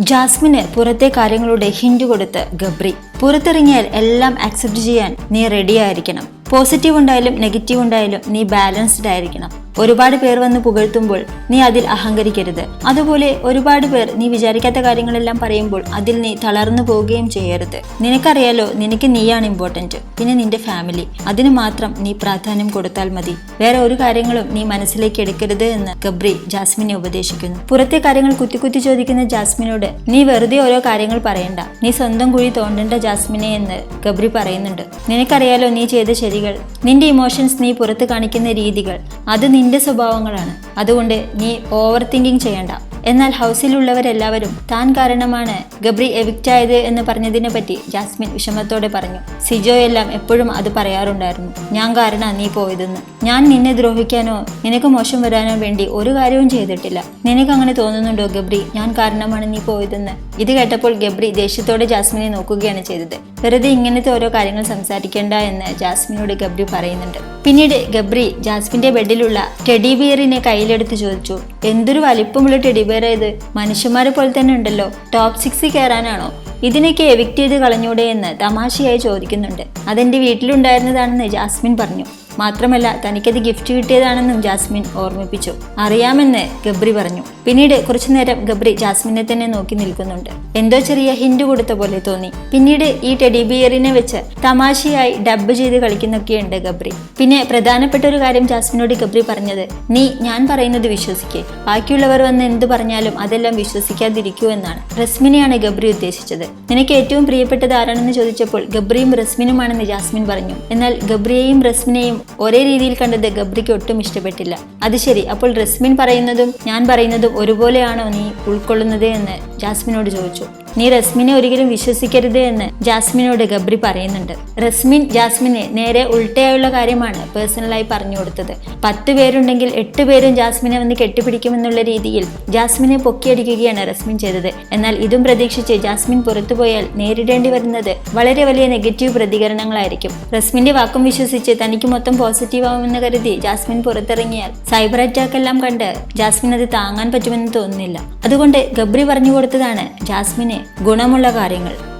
ജാസ്മിന് പുറത്തെ കാര്യങ്ങളുടെ ഹിന്റ് കൊടുത്ത് ഗബ്രി. പുറത്തിറങ്ങിയാൽ എല്ലാം അക്സെപ്റ്റ് ചെയ്യാൻ നീ റെഡി ആയിരിക്കണം. പോസിറ്റീവ് ഉണ്ടായാലും നെഗറ്റീവ് ഉണ്ടായാലും നീ ബാലൻസ്ഡ് ആയിരിക്കണം. ഒരുപാട് പേർ വന്ന് പുകഴ്ത്തുമ്പോൾ നീ അതിൽ അഹങ്കരിക്കരുത്. അതുപോലെ ഒരുപാട് പേർ നീ വിചാരിക്കാത്ത കാര്യങ്ങളെല്ലാം പറയുമ്പോൾ അതിൽ നീ തളർന്നു പോവുകയും ചെയ്യരുത്. നിനക്കറിയാലോ നിനക്ക് നീയാണ് ഇമ്പോർട്ടന്റ് പിന്നെ നിന്റെ ഫാമിലി അതിന് മാത്രം നീ പ്രാധാന്യം കൊടുത്താൽ മതി. വേറെ ഒരു കാര്യങ്ങളും നീ മനസ്സിലേക്ക് എടുക്കരുത് എന്ന് ഗബ്രി ജാസ്മിനെ ഉപദേശിക്കുന്നു. പുറത്തെ കാര്യങ്ങൾ കുത്തി കുത്തി ചോദിക്കുന്ന ജാസ്മിനോട് നീ വെറുതെ ഓരോ കാര്യങ്ങൾ പറയണ്ട. നീ സ്വന്തം കുഴി തോണ്ടേണ്ട ജാസ്മിനെ എന്ന് ഗബ്രി പറയുന്നുണ്ട്. നിനക്കറിയാലോ നീ ചെയ്ത ശരികൾ നിന്റെ ഇമോഷൻസ് നീ പുറത്ത് കാണിക്കുന്ന രീതികൾ. അത് നിന്റെ സ്വഭാവങ്ങളാണ്. അതുകൊണ്ട് നീ ഓവർ തിങ്കിങ് ചെയ്യണ്ട. എന്നാൽ ഹൗസിലുള്ളവരെല്ലാവരും താൻ കാരണമാണ് ഗബ്രി എവിക്റ്റ് ആയത് എന്ന് പറഞ്ഞതിനെ പറ്റി ജാസ്മിൻ വിഷമത്തോടെ പറഞ്ഞു. സിജോ എല്ലാം എപ്പോഴും അത് പറയാറുണ്ടായിരുന്നു. ഞാൻ കാരണ നീ പോയതെന്ന്. ഞാൻ നിന്നെ ദ്രോഹിക്കാനോ നിനക്ക് മോശം വരാനോ വേണ്ടി ഒരു കാര്യവും ചെയ്തിട്ടില്ല. നിനക്ക് അങ്ങനെ തോന്നുന്നുണ്ടോ ഗബ്രി? ഞാൻ കാരണമാണ് നീ പോയതെന്ന്. ഇത് കേട്ടപ്പോൾ ഗബ്രി ദേഷ്യത്തോടെ ജാസ്മിനെ നോക്കുകയാണ് ചെയ്തത്. വെറുതെ ഇങ്ങനത്തെ ഓരോ കാര്യങ്ങൾ സംസാരിക്കേണ്ട എന്ന് ജാസ്മിനോട് ഗബ്രി പറയുന്നുണ്ട്. പിന്നീട് ഗബ്രി ജാസ്മിന്റെ ബെഡിലുള്ള ടെഡി ബിയറിനെ കയ്യിലെടുത്ത് ചോദിച്ചു എന്തൊരു വലിപ്പമുള്ള ടെഡി ബിയർ ഇത്? മനുഷ്യന്മാരെ പോലെ തന്നെ ഉണ്ടല്ലോ. ടോപ്പ് സിക്സ് കയറാനാണോ? ഇതിനൊക്കെ എവിക്റ്റ് ചെയ്ത് കളഞ്ഞൂടെ എന്ന് തമാശയായി ചോദിക്കുന്നുണ്ട്. അതെന്റെ വീട്ടിലുണ്ടായിരുന്നതാണെന്ന് ജാസ്മിൻ പറഞ്ഞു. മാത്രമല്ല തനിക്കത് ഗിഫ്റ്റ് കിട്ടിയതാണെന്നും ജാസ്മിൻ ഓർമ്മിപ്പിച്ചു. അറിയാമെന്ന് ഗബ്രി പറഞ്ഞു. പിന്നീട് കുറച്ചു നേരം ഗബ്രി ജാസ്മിനെ തന്നെ നോക്കി നിൽക്കുന്നുണ്ട്. എന്തോ ചെറിയ ഹിന്റ് കൊടുത്ത പോലെ തോന്നി. പിന്നീട് ഈ ടെഡി ബിയറിനെ വെച്ച് തമാശയായി ഡബ് ചെയ്ത് കളിക്കുന്നൊക്കെയുണ്ട് ഗബ്രി. പിന്നെ പ്രധാനപ്പെട്ട ഒരു കാര്യം ജാസ്മിനോട് ഗബ്രി പറഞ്ഞത് നീ ഞാൻ പറയുന്നത് വിശ്വസിക്കേ. ബാക്കിയുള്ളവർ വന്ന് എന്ത് പറഞ്ഞാലും അതെല്ലാം വിശ്വസിക്കാതിരിക്കൂ എന്നാണ്. റസ്മിനെയാണ് ഗബ്രി ഉദ്ദേശിച്ചത്. നിനക്ക് ഏറ്റവും പ്രിയപ്പെട്ടത് ആരാണെന്ന് ചോദിച്ചപ്പോൾ ഗബ്രിയും റസ്മിനുമാണെന്ന് ജാസ്മിൻ പറഞ്ഞു. എന്നാൽ ഗബ്രിയെയും റസ്മിനെയും ഒരേ രീതിയിൽ കണ്ടത് ഗബ്രിക്ക് ഒട്ടും ഇഷ്ടപ്പെട്ടില്ല. അത് ശരി അപ്പോൾ റസ്മിൻ പറയുന്നതും ഞാൻ പറയുന്നതും ഒരുപോലെയാണോ നീ ഉൾക്കൊള്ളുന്നത് എന്ന് ജാസ്മിനോട് ചോദിച്ചു. നീ റസ്മിനെ ഒരിക്കലും വിശ്വസിക്കരുത് എന്ന് ജാസ്മിനോട് ഗബ്രി പറയുന്നുണ്ട്. റസ്മിൻ ജാസ്മിനെ നേരെ ഉൾട്ടയായുള്ള കാര്യമാണ് പേഴ്സണലായി പറഞ്ഞു കൊടുത്തത്. പത്ത് പേരുണ്ടെങ്കിൽ എട്ട് പേരും ജാസ്മിനെ വന്ന് കെട്ടിപ്പിടിക്കുമെന്നുള്ള രീതിയിൽ ജാസ്മിനെ പൊക്കിയടിക്കുകയാണ് റസ്മിൻ ചെയ്തത്. എന്നാൽ ഇതും പ്രതീക്ഷിച്ച് ജാസ്മിൻ പുറത്തുപോയാൽ നേരിടേണ്ടി വരുന്നത് വളരെ വലിയ നെഗറ്റീവ് പ്രതികരണങ്ങളായിരിക്കും. റസ്മിന്റെ വാക്കും വിശ്വസിച്ച് തനിക്ക് മൊത്തം പോസിറ്റീവ് ആവുമെന്ന് കരുതി ജാസ്മിൻ പുറത്തിറങ്ങിയാൽ സൈബർ അറ്റാക്ക് എല്ലാം കണ്ട് ജാസ്മിൻ അത് താങ്ങാൻ പറ്റുമെന്ന് തോന്നുന്നില്ല. അതുകൊണ്ട് ഗബ്രി പറഞ്ഞു കൊടുത്തതാണ് ജാസ്മിന് ഗുണമുള്ള കാര്യങ്ങൾ.